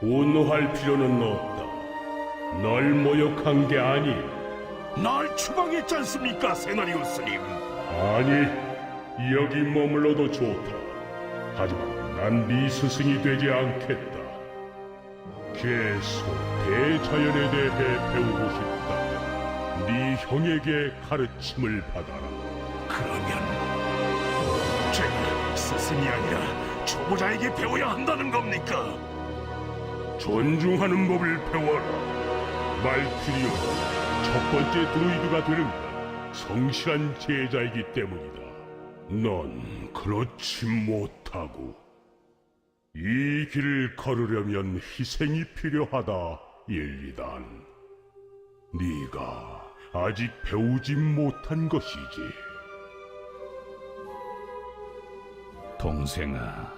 분노할 필요는 없다. 널 모욕한 게 아니. 날 추방했지 않습니까, 세나리오스님? 아니, 여기 머물러도 좋다. 하지만 난 네 스승이 되지 않겠다. 계속 대자연에 대해 배우고 싶다. 네 형에게 가르침을 받아라. 그러면 제가 스승이 아니라 초보자에게 배워야 한다는 겁니까? 존중하는 법을 배워라. 말티리오는 첫 번째 드루이드가 되는 건 성실한 제자이기 때문이다. 넌 그렇지 못하고 이 길을 걸으려면 희생이 필요하다, 일리단. 네가 아직 배우지 못한 것이지. 동생아,